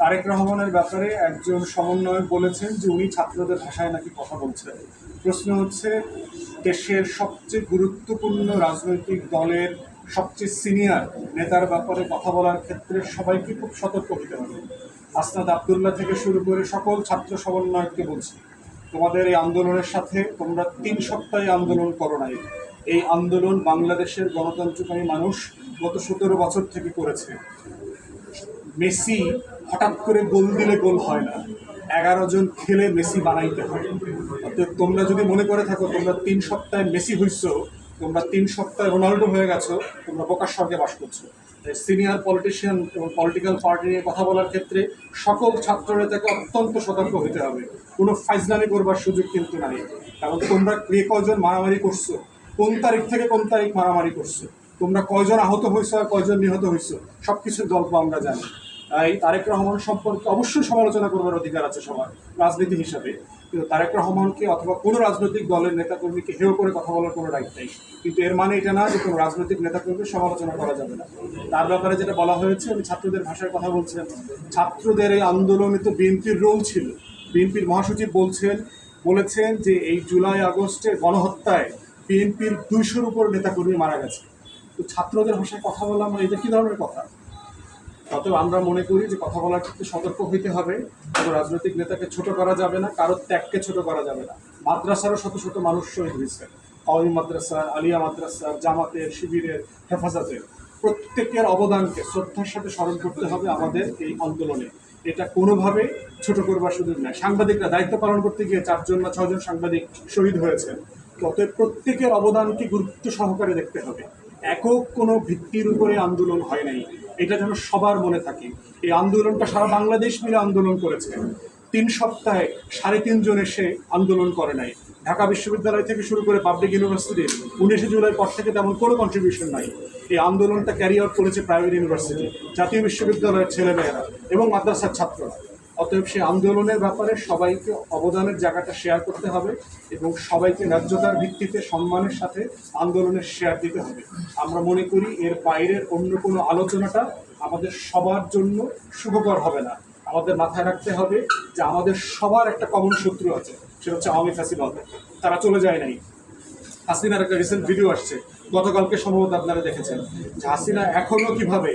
তারেক রহমানের ব্যাপারে একজন সমন্বয়ক বলেছেন যে উনি ছাত্রদের ভাষায় নাকি কথা বলছেন। প্রশ্ন হচ্ছে, দেশের সবচেয়ে গুরুত্বপূর্ণ রাজনৈতিক দলের সবচেয়ে সিনিয়র নেতার ব্যাপারে কথা বলার ক্ষেত্রে সবাইকে খুব সতর্ক হতে হবে। আসনাদ আবদুল্লাহ থেকে শুরু করে সকল ছাত্র সমন্বয়ককে বলছি, তোমাদের এই আন্দোলনের সাথে তোমরা তিন সপ্তাহে আন্দোলন করো নাই। এই আন্দোলন বাংলাদেশের গণতন্ত্রকামী মানুষ গত সতেরো বছর থেকে করেছে। মেসি হঠাৎ করে গোল দিলে গোল হয় না। এগারো জন খেলে মেসি বানাইতে হয়। অতএব তোমরা যদি মনে করে থাকো, তোমরা তিন সপ্তাহে মেসি হইছ, তোমরা তিন সপ্তাহে রোনাল্ডো হয়ে গেছো, তোমরা বোকার স্বর্গে বাস করছ। সিনিয়র পলিটিশিয়ান এবং পলিটিক্যাল পার্টি নিয়ে কথা বলার ক্ষেত্রে সকল ছাত্র নেতাকে অত্যন্ত সতর্ক হতে হবে। কোনো ফাইজলামি করবার সুযোগ কিন্তু নাই। কারণ তোমরা কে কয়জন মারামারি করছ, কোন তারিখ থেকে কোন তারিখ মারামারি করছ, তোমরা কয়জন আহত হয়েছো আর কয়জন নিহত হয়েছো সব কিছুর গল্প আমরা জানি। তাই তারেক রহমান সম্পর্কে অবশ্যই সমালোচনা করবার অধিকার আছে সবার, রাজনীতি হিসাবে। কিন্তু তারেক রহমানকে অথবা কোনো রাজনৈতিক দলের নেতাকর্মীকে হেয় করে কথা বলার কোনো রাইট নেই। কিন্তু এর মানে এটা না যে কোনো রাজনৈতিক নেতাকর্মীর সমালোচনা করা যাবে না। তার ব্যাপারে যেটা বলা হয়েছে, আমি ছাত্রদের ভাষায় কথা বলছেন ছাত্রদের এই আন্দোলনে তো বিএনপির রোল ছিল। বিএনপির মহাসচিব বলছেন, বলেছেন যে এই জুলাই, আগস্টের গণহত্যায় বিএনপির দুইশোর উপর নেতাকর্মী মারা গেছে। তো ছাত্রদের ভাষায় কথা বললাম, এটা কী ধরনের কথা? অতএব আমরা মনে করি যে কথা বলার ক্ষেত্রে সতর্ক হইতে হবে। কোনো রাজনৈতিক নেতাকে ছোট করা যাবে না কারোর ত্যাগকে ছোট করা যাবে না। মাদ্রাসারও শত শত মানুষ শহীদ হয়েছে। কওমি মাদ্রাসা, আলিয়া মাদ্রাসা, জামাতের, শিবিরের হেফাজতের প্রত্যেকের অবদানকে, শ্রদ্ধার সাথে স্মরণ করতে হবে আমাদের এই আন্দোলনে। এটা কোনোভাবে ছোট করবার সুযোগ নেই সাংবাদিকরা দায়িত্ব পালন করতে গিয়ে চারজন বা ছজন সাংবাদিক শহীদ হয়েছেন। অতএব প্রত্যেকের অবদানকে গুরুত্ব সহকারে দেখতে হবে। একক কোনো ভিত্তির উপরে আন্দোলন হয় নাই। এটা যেন সবার মনে থাকে। এই আন্দোলনটা সারা বাংলাদেশ মিলে আন্দোলন করেছে। তিন সপ্তাহে সাড়ে তিনজন এসে আন্দোলন করে নাই। ঢাকা বিশ্ববিদ্যালয় থেকে শুরু করে পাবলিক ইউনিভার্সিটি, উনিশে জুলাই পর থেকে তেমন কোনো কন্ট্রিবিউশন নাই। এই আন্দোলনটা ক্যারি আউট করেছে প্রাইভেট ইউনিভার্সিটি জাতীয় বিশ্ববিদ্যালয়ের ছেলেমেয়েরা এবং মাদ্রাসার ছাত্ররা। অতএব সেই আন্দোলনের ব্যাপারে সবাইকে অবদানের জায়গাটা শেয়ার করতে হবে এবং সবাইকে ন্যায্যতার ভিত্তিতে সম্মানের সাথে আন্দোলনের শেয়ার দিতে হবে। আমরা মনে করি এর বাইরের অন্য কোনো আলোচনাটা আমাদের সবার জন্য শুভকর হবে না। আমাদের মাথায় রাখতে হবে যে আমাদের সবার একটা কমন শত্রু আছে সেটা হচ্ছে আওয়ামী ফ্যাসিবাদ। তারা চলে যায় নাই। হাসিনার একটা রিসেন্ট ভিডিও আসছে, গতকালকে সম্ভবত আপনারা দেখেছেন। যে হাসিনা এখনও কীভাবে